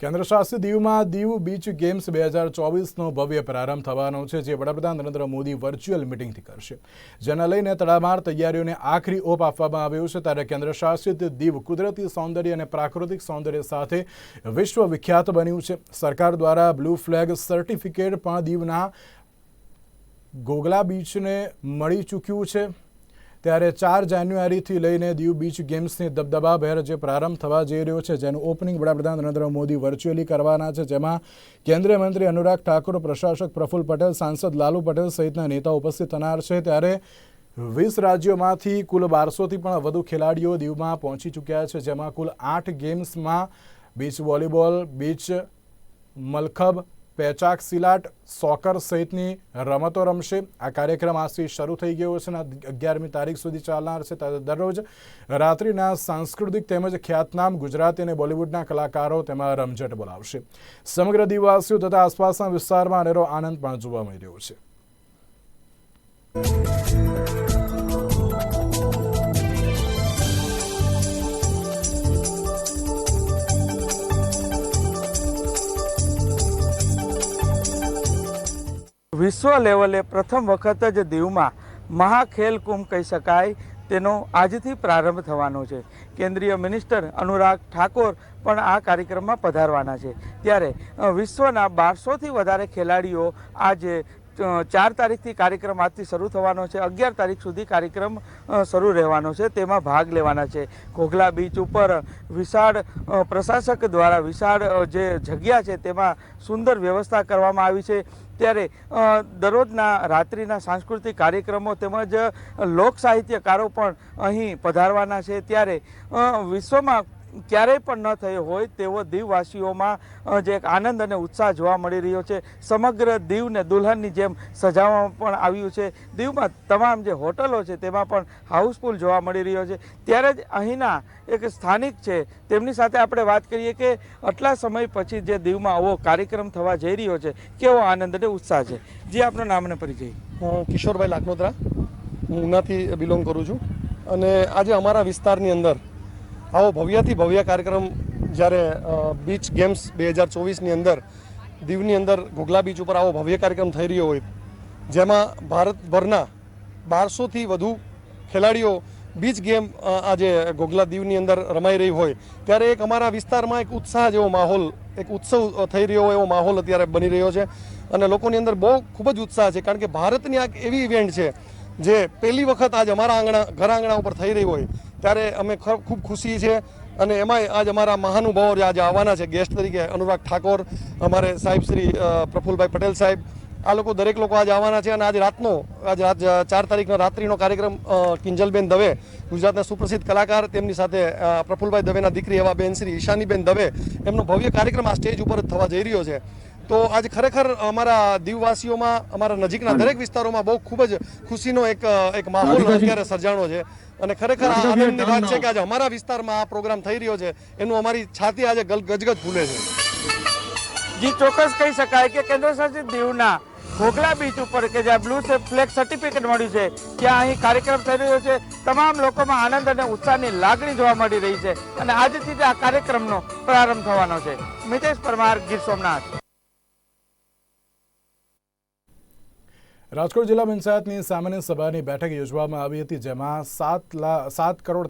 કેન્દ્ર શાસિત દીવમાં દીવ બીચ ગેમ્સ બે હજાર ચોવીસનો ભવ્ય પ્રારંભ થવાનો છે, જે વડાપ્રધાન નરેન્દ્ર મોદી વર્ચ્યુઅલ મિટિંગથી કરશે. જેને લઈને તડામાર તૈયારીઓને આખરી ઓપ આપવામાં આવ્યો છે, ત્યારે કેન્દ્ર શાસિત દીવ કુદરતી સૌંદર્ય અને પ્રાકૃતિક સૌંદર્ય સાથે વિશ્વ વિખ્યાત બન્યું છે. સરકાર દ્વારા બ્લુ ફ્લેગ સર્ટિફિકેટ પણ દીવના ગોગલા બીચને મળી ચૂક્યું છે. ત્યારે ચાર જાન્યુઆરીથી લઈને દીવ બીચ ગેમ્સની દબદબાભેર જે પ્રારંભ થવા જઈ રહ્યો છે, જેનું ઓપનિંગ વડાપ્રધાન નરેન્દ્ર મોદી વર્ચ્યુઅલી કરવાના છે, જેમાં કેન્દ્રીય મંત્રી અનુરાગ ઠાકુર, પ્રશાસક પ્રફુલ્લ પટેલ, સાંસદ લાલુ પટેલ સહિતના નેતાઓ ઉપસ્થિત થનાર છે. ત્યારે વીસ રાજ્યોમાંથી કુલ બારસોથી પણ વધુ ખેલાડીઓ દીવમાં પહોંચી ચૂક્યા છે, જેમાં કુલ આઠ ગેમ્સમાં beach volleyball, beach mallakhamb pencak silat, soccer સહિતની રમતો રમશે. આ કાર્યક્રમ આજથી શરૂ થઈ ગયો છે અને અગિયારમી તારીખ સુધી ચાલનાર છે. દરરોજ રાત્રિના સાંસ્કૃતિક તેમજ ખ્યાતનામ ગુજરાતી અને બોલિવૂડના કલાકારો તેમાં રમઝટ બોલાવશે. સમગ્ર દિવાસીઓ તથા આસપાસના વિસ્તારમાં અનેરો આનંદ પણ જોવા મળી રહ્યો છે. વિશ્વ લેવલે પ્રથમ વખત જ દીવમાં મહાખેલ કુંભ કહી શકાય, તેનો આજથી પ્રારંભ થવાનો છે. કેન્દ્રીય મિનિસ્ટર અનુરાગ ઠાકોર પણ આ કાર્યક્રમમાં પધારવાના છે. ત્યારે વિશ્વના બારસોથી વધારે ખેલાડીઓ આજે ચાર તારીખથી કાર્યક્રમ આજથી શરૂ થવાનો છે. અગિયાર તારીખ સુધી કાર્યક્રમ શરૂ રહેવાનો છે. તેમાં ભાગ લેવાના છે. ઘોઘલા બીચ ઉપર વિશાળ પ્રશાસક દ્વારા વિશાળ જે જગ્યા છે તેમાં સુંદર વ્યવસ્થા કરવામાં આવી છે. ત્યારે દરરોજના રાત્રિના સાંસ્કૃતિક કાર્યક્રમો તેમજ લોક સાહિત્યકારો પણ અહીં પધારવાના છે. ત્યારે વિશ્વમાં ક્યારેય પણ ન થયો હોય તેવો દીવવાસીઓમાં જે એક આનંદ અને ઉત્સાહ જોવા મળી રહ્યો છે. સમગ્ર દીવને દુલ્હનની જેમ સજાવવામાં પણ આવ્યું છે. દીવમાં તમામ જે હોટલો છે તેમાં પણ હાઉસફુલ જોવા મળી રહ્યો છે. ત્યારે જ અહીંના એક સ્થાનિક છે, તેમની સાથે આપણે વાત કરીએ કે આટલા સમય પછી જે દીવમાં આવો કાર્યક્રમ થવા જઈ રહ્યો છે, કેવો આનંદ અને ઉત્સાહ છે? જે, આપનો નામને પરિચય. હું કિશોરભાઈ લાખનોત્રા હું ઉનાથી બિલોંગ કરું છું. અને આજે અમારા વિસ્તારની અંદર આવો ભવ્યથી ભવ્ય કાર્યક્રમ જ્યારે બીચ ગેમ્સ બે હજાર ચોવીસની અંદર, દીવની અંદર ઘોઘલા બીચ ઉપર આવો ભવ્ય કાર્યક્રમ થઈ રહ્યો હોય, જેમાં ભારતભરના બારસોથી વધુ ખેલાડીઓ બીચ ગેમ આજે ઘોઘલા દીવની અંદર રમાઈ રહી હોય, ત્યારે એક અમારા વિસ્તારમાં એક ઉત્સાહ જેવો માહોલ, એક ઉત્સવ થઈ રહ્યો હોય એવો માહોલ અત્યારે બની રહ્યો છે, અને લોકોની અંદર બહુ ખૂબ જ ઉત્સાહ છે, કારણ કે ભારતની આ એવી ઇવેન્ટ છે, જે પહેલી વખત આજ અમારા આંગણા, ઘર આંગણા ઉપર થઈ રહી હોય ત્યારે અમે ખૂબ ખુશી છે અને એમાંય આજ અમારા મહાનુભાવો આજે આવવાના છે ગેસ્ટ તરીકે અનુરાગ ઠાકોર, અમારે સાહેબ શ્રી પ્રફુલભાઈ પટેલ સાહેબ, આ લોકો દરેક લોકો આજે આવવાના છે અને આજ રાતનો, આજ ચાર તારીખનો રાત્રિનો કાર્યક્રમ કિંજલબેન દવે, ગુજરાતના સુપ્રસિદ્ધ કલાકાર, તેમની સાથે પ્રફુલભાઈ દવેના દીકરી એવા બેન શ્રી ઈશાનીબેન દવે, એમનો ભવ્ય કાર્યક્રમ આ સ્ટેજ ઉપર થવા જઈ રહ્યો છે. તો આજે ખરેખર અમારા દીવવાસીઓમાં અમારા નજીકના દરેક વિસ્તારોમાં બહુ ખૂબ જ ખુશીનો એક એક માહોલ અત્યારે સર્જાણો છે. અને ખરેખર આ આનંદની વાત છે કે આજે અમારા વિસ્તારમાં આ પ્રોગ્રામ થઈ રહ્યો છે એનું અમારી છાતી આજે ગજગજ ફૂલે છે. જી ચોક્કસ કહી શકાય કે કેન્દ્ર શાસિત દીવના ઘોઘલા બીચ ઉપર કે જ્યાં બ્લુ ફ્લેગ સર્ટિફિકેટ મળ્યું છે ત્યાં અહીં કાર્યક્રમ થઈ રહ્યો છે. તમામ લોકોમાં આનંદ અને ઉત્સાહની લાગણી જોવા મળી રહી છે. અને આજથી જ આ કાર્યક્રમનો પ્રારંભ થવાનો છે. મિતેશ પરમાર ગીર સોમનાથ. રાજકોટ જિલ્લા પંચાયતની સામાન્ય સભાની બેઠક યોજવામાં આવી હતી જેમાં સાત લાખ સાત કરોડ